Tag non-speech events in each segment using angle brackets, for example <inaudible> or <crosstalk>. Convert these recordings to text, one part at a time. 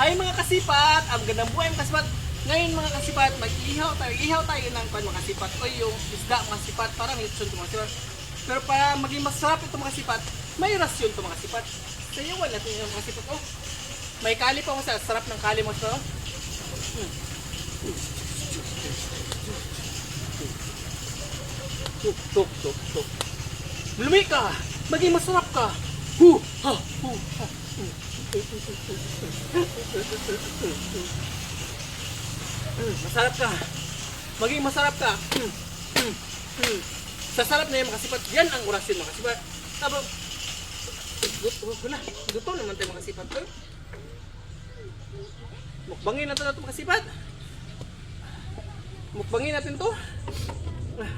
Hi mga kasipat! Ang gandang buhay mga kasipat! Ngayon mga kasipat, mag-ihaw tayo. Ihaw tayo ng pan mga kasipat. O yung isda mga kasipat, parang lechon to mga kasipat. Pero para maging masarap ito mga kasipat, may rasyon to mga kasipat. Sayawan natin yung mga kasipat. Oh, may kali pa mga kasipat. Sarap ng kali mga kasipat. oh. Tuk, tuk, tuk, tuk. Lumi ka! Maging masarap ka! Hu! Ha! Hu! Ha! Mm, masarap ka. Maging masarap ka. Mm, mm. Sa sarap na yung makasipat, yan ang orasyon makasipat. Tabo. Gusto na. Gusto naman tayo makasipat. Mukbangin natin na ito makasipat. Mukbangin natin to. Ah.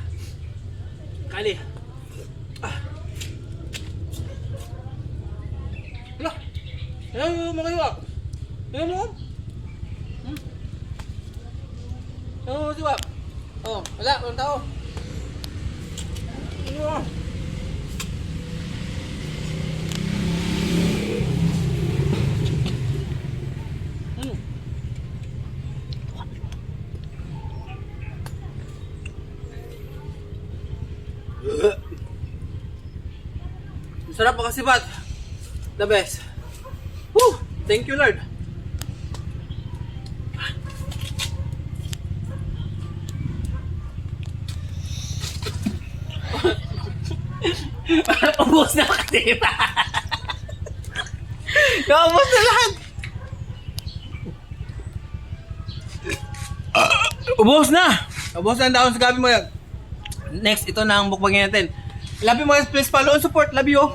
Kali. Ayaw mo kayo ah. Ayaw mo. Hmm. Oo, oh, siwap. Oh, wala, walang tao. Ano? Hmm. Sarap mga kasibat. The best. Woo! Thank you, Lord. <laughs> Ubus na kasi pa. <laughs> Naubos na lahat. Ubus na. Ubus na ang daon sa gabi mo yan. Next, ito na ang bukbangin natin. Love you mga. Please follow and support. Love you.